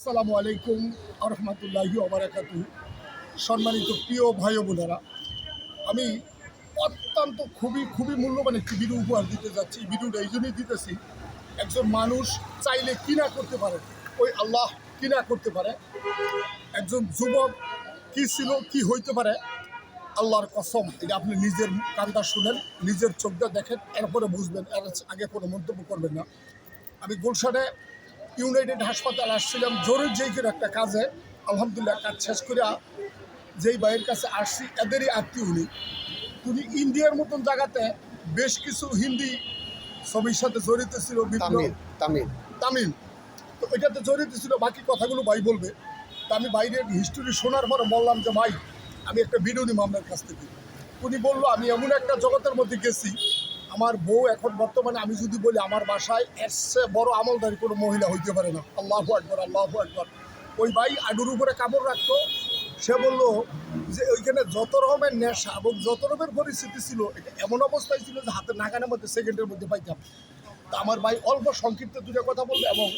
আসসালামু আলাইকুম আরহামতুল্লাহি ওবরাকাতু সম্মানিত প্রিয় ভাই বোনেরা, আমি অত্যন্ত খুবই খুবই মূল্যবান একটি ভিডিও উপহার দিতে যাচ্ছি। ভিডিওটা এই জন্যই দিতেছি, একজন মানুষ চাইলে কি না করতে পারে, ওই আল্লাহ কি না করতে পারে, একজন যুবক কি ছিল, কি হইতে পারে, আল্লাহর কসম, এটা আপনি নিজের কানটা শুনেন, নিজের চোখটা দেখেন, এরপরে বুঝবেন এর আগে কোনো মন্তব্য করবেন না। আমি গুলশানে ইউনাইটেড হাসপাতাল আসছিলাম জরুরি যেই কোনো একটা কাজে। আলহামদুলিল্লাহ কাজ শেষ করে যেই ভাইয়ের কাছে আসছি এদেরই আত্মীয় উনি। উনি ইন্ডিয়ার মতন জায়গাতে বেশ কিছু হিন্দি ছবির সাথে জড়িত ছিল তামিল তামিল। তামিল। তো এটাতে জড়িত ছিল বাকি কথাগুলো ভাই বলবে। তা আমি বাইরের হিস্টোরি শোনার পরে বললাম যে ভাই আমি একটা ভিডিও মামলার কাছ থেকে। উনি বলল আমি এমন একটা জগতের মধ্যে গেছি আমার বউ এখন বর্তমানে আমি যদি বলি আমার বাসায় এর বড় আমলদারি কোনো মহিলা হইতে পারে না। আল্লাহ একবার আল্লাহ একবার ওই ভাই আডুর উপরে কাপড় রাখতো, সে বলল যে ওইখানে যত রকমের নেশা এবং যত রকমের পরিস্থিতি ছিল, এটা এমন অবস্থায় ছিল যে হাতের নাগানের মধ্যে, সেকেন্ডের মধ্যে পাইতাম। তা আমার ভাই অল্প সংক্ষিপ্ত দুটো কথা বলবে এবং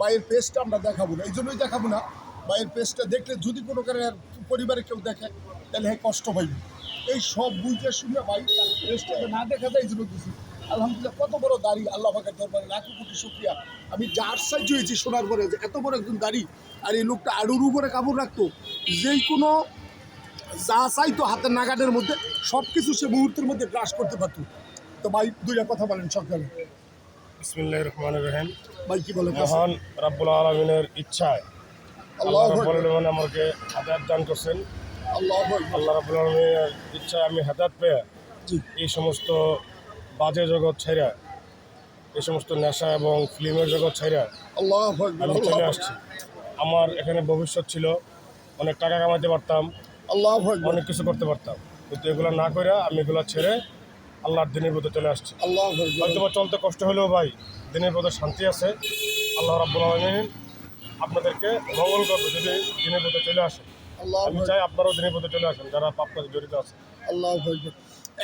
ভাইয়ের পেজটা আমরা দেখাবো না। এই জন্যই দেখাবো না। ভাইয়ের পেজটা দেখলে যদি কোনো কারণে পরিবারে কেউ দেখে তাহলে হ্যাঁ কষ্ট পাইবে। এই সব বুঝতে শুনে ভাই পেজটাকে না দেখা যায় জন্য কিছু আলহামদুলিল্লাহ কত বড় দাড়ি আল্লাহ পাকের দরবারে লাখো কোটি শুক্রিয়া। আমি যা আশ্চর্য হয়েছি শোনার পরে যে এত বড় একজন দাড়ি আর এই লোকটা আড়ুর উপরে কাপড় রাখতো যেই কোনো যা চাইতো হাতের নাগাদের মধ্যে সব কিছু সে মুহূর্তের মধ্যে গ্রাস করতে পারতো। তো ভাই দুইটা কথা বলেন সরকারে। বিসমিল্লাহ রহমান রহিম। ভাই কি বলে? মহান রাব্বুল আলমিনের ইচ্ছায় আল্লাহ রাব্বুল আমাকে হাদায়াত দান করছেন। আল্লাহ আল্লাহ ইচ্ছায় আমি হাদায়াত পেয়ে এই সমস্ত বাজে জগৎ ছেড়ে এই সমস্ত নেশা এবং ফিল্মের জগৎ ছেড়ে আল্লাহ আমি চলে আসছি। আমার এখানে ভবিষ্যৎ ছিল অনেক টাকা কামাইতে পারতাম আল্লাহ অনেক কিছু করতে পারতাম। কিন্তু এগুলো না করে আমি এগুলো ছেড়ে আল্লাহর দিনের পথে চলে আসছি। আল্লাহ হয়তো চলতে কষ্ট হলেও ভাই দিনের পথে শান্তি আছে। আল্লাহ রাব্বুল আলমিন আপনাদেরকে মঙ্গল করবে যদি দিনের পথে চলে আসেন আল্লাহ আমি চাই আপনারাও দিনের পথে চলে আসেন যারা পাপ কাজে জড়িত আছে। আল্লাহ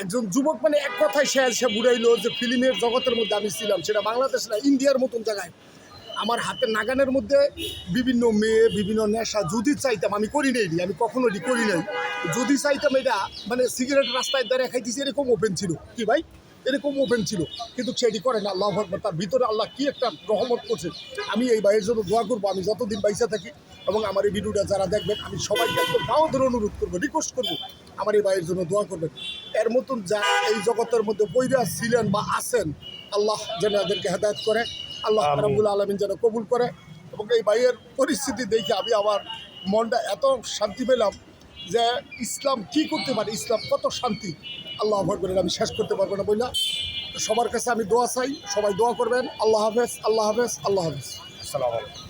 একজন যুবক মানে এক কথায় সে সে বুড়াইলো যে ফিল্মের জগতের মধ্যে আমি ছিলাম সেটা বাংলাদেশ না ইন্ডিয়ার মতন জায়গায়। আমার হাতের নাগানের মধ্যে বিভিন্ন মেয়ে বিভিন্ন নেশা যদি চাইতাম আমি করি নাই আমি কখনো করি নাই। যদি চাইতাম এটা মানে সিগারেট রাস্তায় দাঁড়িয়ে খাইতেছি এরকম ওপেন ছিল। কি ভাই? এরকম ওপেন ছিল। কিন্তু সেটি করে না আল্লাহ আকবর। তার ভিতরে আল্লাহ কি একটা রহমত করছে আমি এই ভাইয়ের জন্য দোয়া করব আমি যতদিন বাইসা থাকি এবং আমার এই ভিডিওটা যারা দেখবেন আমি সবাইকে একদম দাও ধরে অনুরোধ করব রিকোয়েস্ট করব আমার এই ভাইয়ের জন্য দোয়া করবেন। এর মতন যারা এই জগতের মধ্যে বৈরা ছিলেন বা আছেন আল্লাহ যেন এদেরকে হেদায়ত করে আল্লাহ। রাবুল আলমিন যেন কবুল করে এবং এই ভাইয়ের পরিস্থিতি দেখে আমি আমার মনটা এত শান্তি পেলাম যে ইসলাম কি করতে পারে, ইসলাম কত শান্তি, আল্লাহ করে আমি শেষ করতে পারব না বইলা। সবার কাছে আমি দোয়া চাই, সবাই দোয়া করবেন। আল্লাহ হাফেজ আল্লাহ হাফেজ আল্লাহ হাফেজ। আসসালামু আলাইকুম।